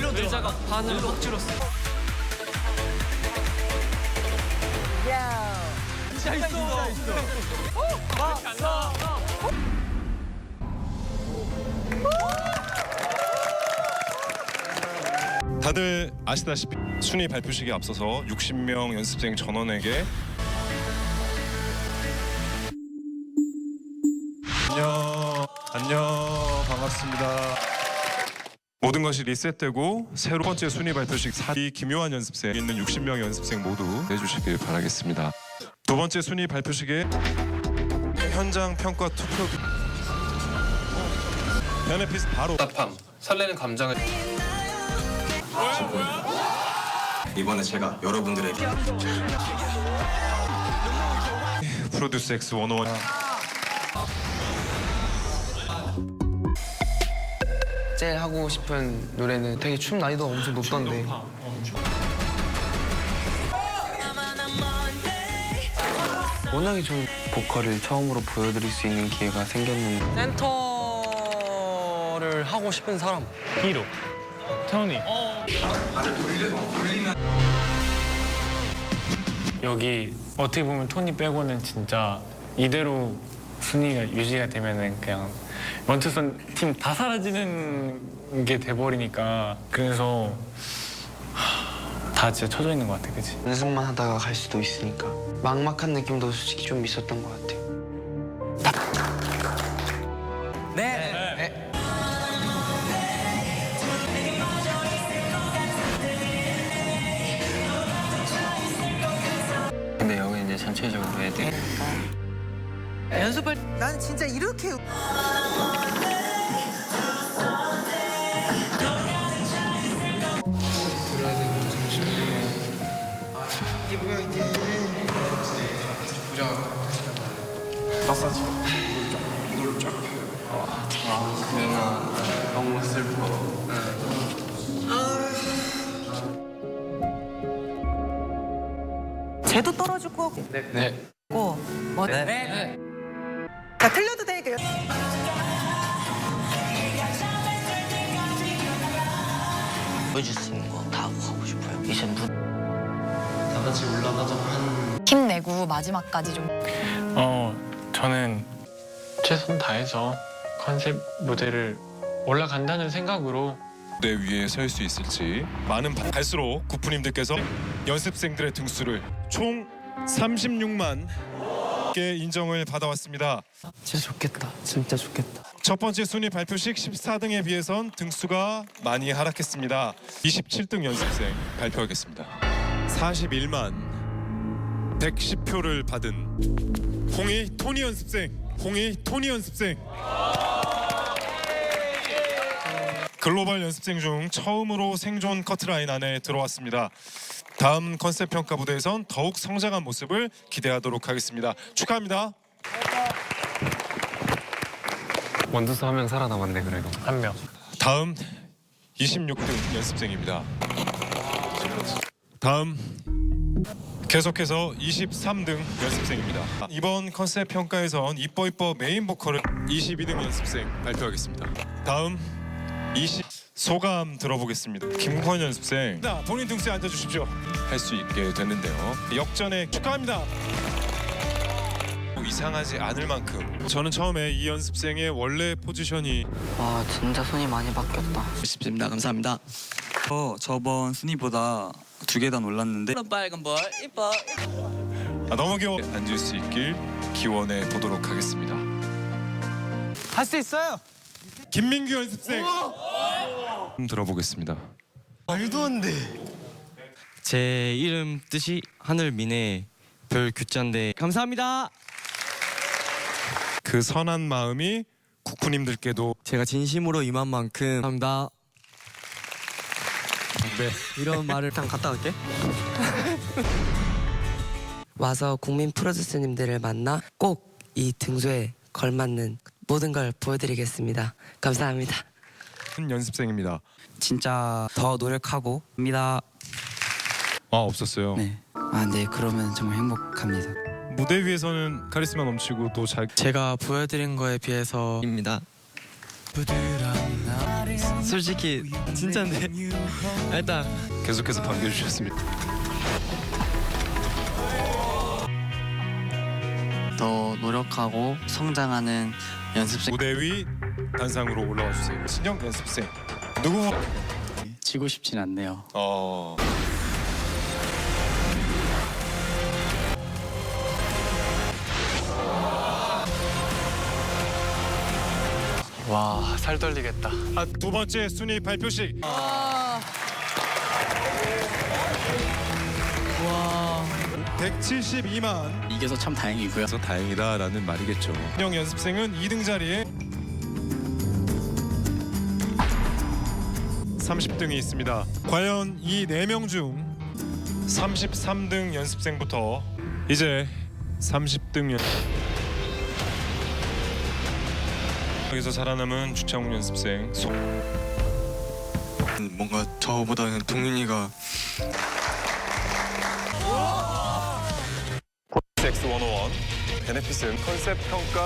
의자가 반으로 엎질렀어. 진짜 있어. 진짜 있어. 다들 아시다시피 순위 발표식에 앞서서 60명 연습생 전원에게 안녕 안녕 반갑습니다. 모든 것이 리셋되고 새로 번째 순위 발표식 사이 김요한 연습생 있는 60명 연습생 모두 해주시길 바라겠습니다. 두 번째 순위 발표식에 현장 평가 투표 베네핏 바로 답함. 설레는 감정을 이번에 제가 여러분들에게 프로듀스 X 101 제일 하고 싶은 노래는 되게 춤 난이도가 엄청 높던데. 워낙에 좀 보컬을 처음으로 보여드릴 수 있는 기회가 생겼는데. 센터를 하고 싶은 사람. 히로. 태훈이. 여기 어떻게 보면 토니 빼고는 진짜 이대로 순위가 유지가 되면은 그냥 원투선 팀 다 사라지는 게 돼버리니까 그래서 하, 다 진짜 쳐져 있는 것 같아 그치? 연습만 하다가 갈 수도 있으니까. 막막한 느낌도 솔직히 좀 있었던 것 같아요. 근데 여기 이제 전체적으로 애들 연습을 난 진짜 이렇게 너무 슬퍼 쟤도 떨어질 거고 네. 뭐 네. 자 틀려도 되니까 보여줄 수 있는 거 다 하고 가고 싶어요. 이제 무 힘내고 마지막까지 좀. 어 저는 최선 다해서 컨셉 무대를 올라간다는 생각으로 무대 위에 설 수 있을지 많은 바- 갈수록 구프님들께서 연습생들의 등수를 총 36만 개 인정을 받아왔습니다. 진짜 좋겠다 진짜 좋겠다 첫 번째 순위 발표식 14등에 비해선 등수가 많이 하락했습니다. 27등 연습생 발표하겠습니다. 41만 110표를 받은 홍희 토니 연습생, 홍희 토니 연습생. 글로벌 연습생 중 처음으로 생존 커트라인 안에 들어왔습니다. 다음 컨셉 평가 무대에선 더욱 성장한 모습을 기대하도록 하겠습니다. 축하합니다. 원두수 한 명 살아남았네 그래도. 한 명. 다음 26등 연습생입니다. 다음 계속해서 23등 연습생입니다. 이번 컨셉 평가에선 이뻐 이뻐 메인 보컬을 22등 연습생 발표하겠습니다. 다음 20 소감 들어보겠습니다. 김권 연습생, 자, 본인 등수에 앉아주십시오. 할 수 있게 됐는데요. 역전에 축하합니다. 이상하지 않을 만큼 저는 처음에 이 연습생의 원래 포지션이 와 진짜 손이 많이 바뀌었다. 싶습니다. 감사합니다. 어, 저번 순위보다 두 계단 올랐는데 빨간 볼 이뻐. 아, 너무 귀여워 앉을 수 있길 기원해 보도록 하겠습니다. 할 수 있어요 김민규 연습생 음, 들어보겠습니다. 제 이름 뜻이 하늘 미네 별 규자인데 감사합니다. 그 선한 마음이 쿠쿠님들께도 제가 진심으로 임한 만큼 감사합니다. 네. 이런 말을 일단 갔다 올게. 와서 국민 프로듀스님들을 만나 꼭 이 등수에 걸맞는 모든 걸 보여드리겠습니다. 감사합니다. 큰 연습생입니다. 진짜 더 노력하고 입니다. 아 없었어요. 네. 아, 네. 그러면 정말 행복합니다. 무대 위에서는 카리스마 넘치고 또 잘 제가 보여드린 거에 비해서 입니다. 솔직히 진짜인데 일단 계속해서 반겨주셨습니다. 더 노력하고 성장하는 연습생 무대 위 단상으로 올라와 주세요. 신영 연습생 누구? 지고 싶진 않네요. 어. 와, 살 떨리겠다. 아, 두 번째 순위 발표식. 와. 172만. 이겨서 참 다행이고요. 그래서 다행이다라는 말이겠죠. 신영 연습생은 2등 자리에 30등이 있습니다. 과연 이 4명 중 33등 연습생부터 이제 30등 연 여기서 살아남은 주창훈 연습생 소... 뭔가 저보다는 동윤이가 X101 베네피스 컨셉 평가